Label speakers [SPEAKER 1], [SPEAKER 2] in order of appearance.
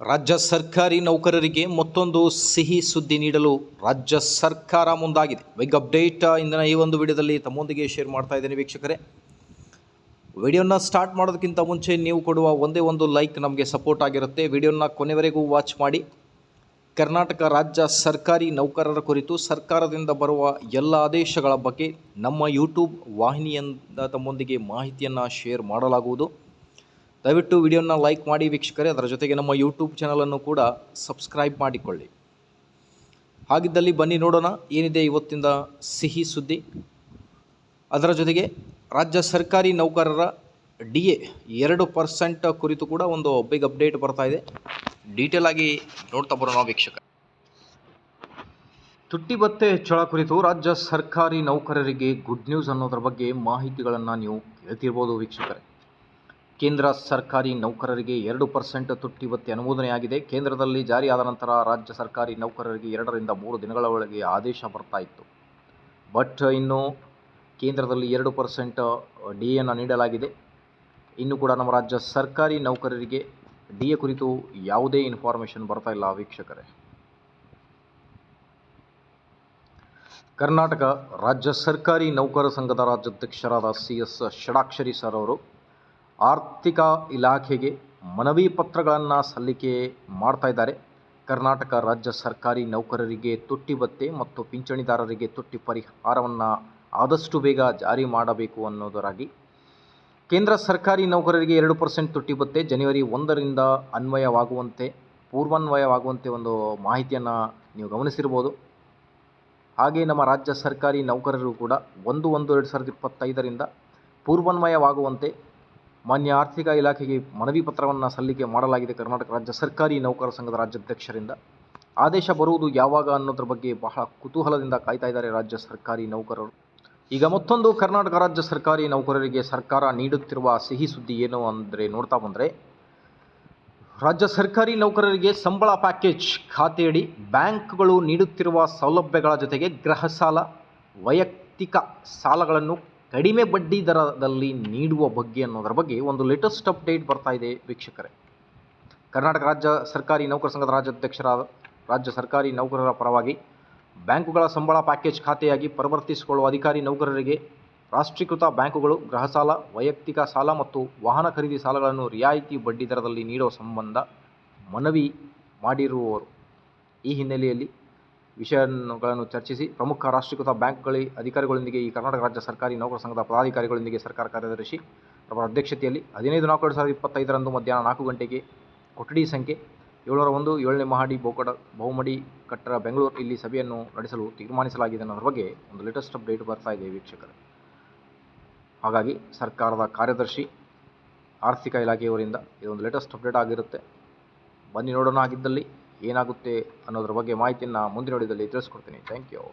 [SPEAKER 1] ರಾಜ್ಯ ಸರ್ಕಾರಿ ನೌಕರರಿಗೆ ಮತ್ತೊಂದು ಸಿಹಿ ಸುದ್ದಿ ನೀಡಲು ರಾಜ್ಯ ಸರ್ಕಾರ ಮುಂದಾಗಿದೆ. ಬಿಗ್ ಅಪ್ಡೇಟ್ ಇಂದಿನ ಈ ಒಂದು ವಿಡಿಯೋದಲ್ಲಿ ತಮ್ಮೊಂದಿಗೆ ಶೇರ್ ಮಾಡ್ತಾ ಇದ್ದೇನೆ ವೀಕ್ಷಕರೇ. ವಿಡಿಯೋನ ಸ್ಟಾರ್ಟ್ ಮಾಡೋದಕ್ಕಿಂತ ಮುಂಚೆ ನೀವು ಕೊಡುವ ಒಂದೇ ಒಂದು ಲೈಕ್ ನಮಗೆ ಸಪೋರ್ಟ್ ಆಗಿರುತ್ತೆ. ವಿಡಿಯೋನ ಕೊನೆವರೆಗೂ ವಾಚ್ ಮಾಡಿ. ಕರ್ನಾಟಕ ರಾಜ್ಯ ಸರ್ಕಾರಿ ನೌಕರರ ಕುರಿತು ಸರ್ಕಾರದಿಂದ ಬರುವ ಎಲ್ಲ ಆದೇಶಗಳ ಬಗ್ಗೆ ನಮ್ಮ ಯೂಟ್ಯೂಬ್ ವಾಹಿನಿಯಿಂದ ತಮ್ಮೊಂದಿಗೆ ಮಾಹಿತಿಯನ್ನು ಶೇರ್ ಮಾಡಲಾಗುವುದು. ದಯವಿಟ್ಟು ವಿಡಿಯೋನ ಲೈಕ್ ಮಾಡಿ ವೀಕ್ಷಕರೇ, ಅದರ ಜೊತೆಗೆ ನಮ್ಮ ಯೂಟ್ಯೂಬ್ ಚಾನಲನ್ನು ಕೂಡ ಸಬ್ಸ್ಕ್ರೈಬ್ ಮಾಡಿಕೊಳ್ಳಿ. ಹಾಗಿದ್ದಲ್ಲಿ ಬನ್ನಿ ನೋಡೋಣ, ಏನಿದೆ ಇವತ್ತಿಂದ ಸಿಹಿ ಸುದ್ದಿ. ಅದರ ಜೊತೆಗೆ ರಾಜ್ಯ ಸರ್ಕಾರಿ ನೌಕರರ ಡಿ ಎ ಎರಡು ಪರ್ಸೆಂಟ್ ಕುರಿತು ಕೂಡ ಒಂದು ಬಿಗ್ ಅಪ್ಡೇಟ್ ಬರ್ತಾ ಇದೆ. ಡೀಟೇಲ್ ಆಗಿ ನೋಡ್ತಾ ಬರೋಣ ವೀಕ್ಷಕ ತುಟ್ಟಿ ಭತ್ತೆ ಹೆಚ್ಚಳ ಕುರಿತು ರಾಜ್ಯ ಸರ್ಕಾರಿ ನೌಕರರಿಗೆ ಗುಡ್ ನ್ಯೂಸ್ ಅನ್ನೋದ್ರ ಬಗ್ಗೆ ಮಾಹಿತಿಗಳನ್ನು ನೀವು ಕೇಳ್ತಿರ್ಬೋದು ವೀಕ್ಷಕರೇ. ಕೇಂದ್ರ ಸರ್ಕಾರಿ ನೌಕರರಿಗೆ ಎರಡು ಪರ್ಸೆಂಟ್ ತುಟ್ಟಿ ಭತ್ಯೆ ಅನುಮೋದನೆಯಾಗಿದೆ. ಕೇಂದ್ರದಲ್ಲಿ ಜಾರಿಯಾದ ನಂತರ ರಾಜ್ಯ ಸರ್ಕಾರಿ ನೌಕರರಿಗೆ ಎರಡರಿಂದ ಮೂರು ದಿನಗಳ ಒಳಗೆ ಆದೇಶ ಬರ್ತಾ ಇತ್ತು. ಬಟ್ ಇನ್ನು ಕೇಂದ್ರದಲ್ಲಿ ಎರಡು ಪರ್ಸೆಂಟ್ ಡಿ ಎನ್ನು ನೀಡಲಾಗಿದೆ. ಇನ್ನು ಕೂಡ ನಮ್ಮ ರಾಜ್ಯ ಸರ್ಕಾರಿ ನೌಕರರಿಗೆ ಡಿ ಎ ಕುರಿತು ಯಾವುದೇ ಇನ್ಫಾರ್ಮೇಷನ್ ಬರ್ತಾ ಇಲ್ಲ ವೀಕ್ಷಕರೇ. ಕರ್ನಾಟಕ ರಾಜ್ಯ ಸರ್ಕಾರಿ ನೌಕರ ಸಂಘದ ರಾಜ್ಯಾಧ್ಯಕ್ಷರಾದ ಸಿ ಎಸ್ ಷಡಾಕ್ಷರಿ ಸರ್ ಅವರು ಆರ್ಥಿಕ ಇಲಾಖೆಗೆ ಮನವಿ ಪತ್ರಗಳನ್ನು ಸಲ್ಲಿಕೆ ಮಾಡ್ತಾ ಇದ್ದಾರೆ. ಕರ್ನಾಟಕ ರಾಜ್ಯ ಸರ್ಕಾರಿ ನೌಕರರಿಗೆ ತುಟ್ಟಿ ಭತ್ತೆ ಮತ್ತು ಪಿಂಚಣಿದಾರರಿಗೆ ತುಟ್ಟಿ ಪರಿಹಾರವನ್ನು ಆದಷ್ಟು ಬೇಗ ಜಾರಿ ಮಾಡಬೇಕು ಅನ್ನೋದರಾಗಿ ಕೇಂದ್ರ ಸರ್ಕಾರಿ ನೌಕರರಿಗೆ ಎರಡು ಪರ್ಸೆಂಟ್ ತುಟ್ಟಿ ಭತ್ತೆ ಜನವರಿ ಒಂದರಿಂದ ಅನ್ವಯವಾಗುವಂತೆ, ಪೂರ್ವಾನ್ವಯವಾಗುವಂತೆ ಒಂದು ಮಾಹಿತಿಯನ್ನು ನೀವು ಗಮನಿಸಿರ್ಬೋದು. ಹಾಗೆ ನಮ್ಮ ರಾಜ್ಯ ಸರ್ಕಾರಿ ನೌಕರರು ಕೂಡ ಒಂದು ಒಂದು ಎರಡು ಸಾವಿರದ ಇಪ್ಪತ್ತೈದರಿಂದ ಪೂರ್ವಾನ್ವಯವಾಗುವಂತೆ ಮಾನ್ಯ ಆರ್ಥಿಕ ಇಲಾಖೆಗೆ ಮನವಿ ಪತ್ರವನ್ನು ಸಲ್ಲಿಕೆ ಮಾಡಲಾಗಿದೆ ಕರ್ನಾಟಕ ರಾಜ್ಯ ಸರ್ಕಾರಿ ನೌಕರ ಸಂಘದ ರಾಜ್ಯಾಧ್ಯಕ್ಷರಿಂದ. ಆದೇಶ ಬರುವುದು ಯಾವಾಗ ಅನ್ನೋದ್ರ ಬಗ್ಗೆ ಬಹಳ ಕುತೂಹಲದಿಂದ ಕಾಯ್ತಾ ಇದ್ದಾರೆ ರಾಜ್ಯ ಸರ್ಕಾರಿ ನೌಕರರು. ಈಗ ಮತ್ತೊಂದು ಕರ್ನಾಟಕ ರಾಜ್ಯ ಸರ್ಕಾರಿ ನೌಕರರಿಗೆ ಸರ್ಕಾರ ನೀಡುತ್ತಿರುವ ಸಿಹಿ ಸುದ್ದಿ ಏನು ಅಂದರೆ ನೋಡ್ತಾ ಬಂದರೆ, ರಾಜ್ಯ ಸರ್ಕಾರಿ ನೌಕರರಿಗೆ ಸಂಬಳ ಪ್ಯಾಕೇಜ್ ಖಾತೆಯಡಿ ಬ್ಯಾಂಕ್ಗಳು ನೀಡುತ್ತಿರುವ ಸೌಲಭ್ಯಗಳ ಜೊತೆಗೆ ಗೃಹ ಸಾಲ, ವೈಯಕ್ತಿಕ ಸಾಲಗಳನ್ನು ಕಡಿಮೆ ಬಡ್ಡಿ ದರದಲ್ಲಿ ನೀಡುವ ಬಗ್ಗೆ ಅನ್ನೋದರ ಬಗ್ಗೆ ಒಂದು ಲೇಟೆಸ್ಟ್ ಅಪ್ಡೇಟ್ ಬರ್ತಾ ಇದೆ ವೀಕ್ಷಕರೇ. ಕರ್ನಾಟಕ ರಾಜ್ಯ ಸರ್ಕಾರಿ ನೌಕರ ಸಂಘದ ರಾಜ್ಯಾಧ್ಯಕ್ಷರಾದ ರಾಜ್ಯ ಸರ್ಕಾರಿ ನೌಕರರ ಪರವಾಗಿ ಬ್ಯಾಂಕುಗಳ ಸಂಬಳ ಪ್ಯಾಕೇಜ್ ಖಾತೆಯಾಗಿ ಪರಿವರ್ತಿಸಿಕೊಳ್ಳುವ ಅಧಿಕಾರಿ ನೌಕರರಿಗೆ ರಾಷ್ಟ್ರೀಕೃತ ಬ್ಯಾಂಕುಗಳು ಗೃಹ ಸಾಲ ವೈಯಕ್ತಿಕ ಸಾಲ ಮತ್ತು ವಾಹನ ಖರೀದಿ ಸಾಲಗಳನ್ನು ರಿಯಾಯಿತಿ ಬಡ್ಡಿ ದರದಲ್ಲಿ ನೀಡುವ ಸಂಬಂಧ ಮನವಿ ಮಾಡಿರುವವರು. ಈ ಹಿನ್ನೆಲೆಯಲ್ಲಿ ವಿಷಯಗಳನ್ನು ಚರ್ಚಿಸಿ ಪ್ರಮುಖ ರಾಷ್ಟ್ರೀಕೃತ ಬ್ಯಾಂಕ್ಗಳ ಅಧಿಕಾರಿಗಳೊಂದಿಗೆ ಈ ಕರ್ನಾಟಕ ರಾಜ್ಯ ಸರ್ಕಾರಿ ನೌಕರ ಸಂಘದ ಪದಾಧಿಕಾರಿಗಳೊಂದಿಗೆ ಸರ್ಕಾರ ಕಾರ್ಯದರ್ಶಿ ಅವರ ಅಧ್ಯಕ್ಷತೆಯಲ್ಲಿ ಹದಿನೈದು ನಾಲ್ಕು ಎರಡು ಸಾವಿರದ ಇಪ್ಪತ್ತೈದರಂದು ಮಧ್ಯಾಹ್ನ ನಾಲ್ಕು ಗಂಟೆಗೆ ಕೊಠಡಿ ಸಂಖ್ಯೆ ಏಳರ ಒಂದು, ಏಳನೇ ಮಹಡಿ ಬೋಕಡ, ಬಹುಮಡಿ ಕಟ್ಟಡ ಬೆಂಗಳೂರು ಇಲ್ಲಿ ಸಭೆಯನ್ನು ನಡೆಸಲು ತೀರ್ಮಾನಿಸಲಾಗಿದೆ ಅನ್ನೋದ್ರ ಬಗ್ಗೆ ಒಂದು ಲೇಟೆಸ್ಟ್ ಅಪ್ಡೇಟ್ ಬರ್ತಾ ಇದೆ ವೀಕ್ಷಕರು. ಹಾಗಾಗಿ ಸರ್ಕಾರದ ಕಾರ್ಯದರ್ಶಿ, ಆರ್ಥಿಕ ಇಲಾಖೆಯವರಿಂದ ಇದೊಂದು ಲೇಟೆಸ್ಟ್ ಅಪ್ಡೇಟ್ ಆಗಿರುತ್ತೆ. ಬನ್ನಿ ನೋಡೋಣ ಆಗಿದ್ದಲ್ಲಿ ಏನಾಗುತ್ತೆ ಅನ್ನೋದ್ರ ಬಗ್ಗೆ ಮಾಹಿತಿಯನ್ನು ಮುಂದಿನ ವಿಡಿಯೋದಲ್ಲಿ ತಿಳಿಸ್ಕೊಡ್ತೀನಿ. Thank you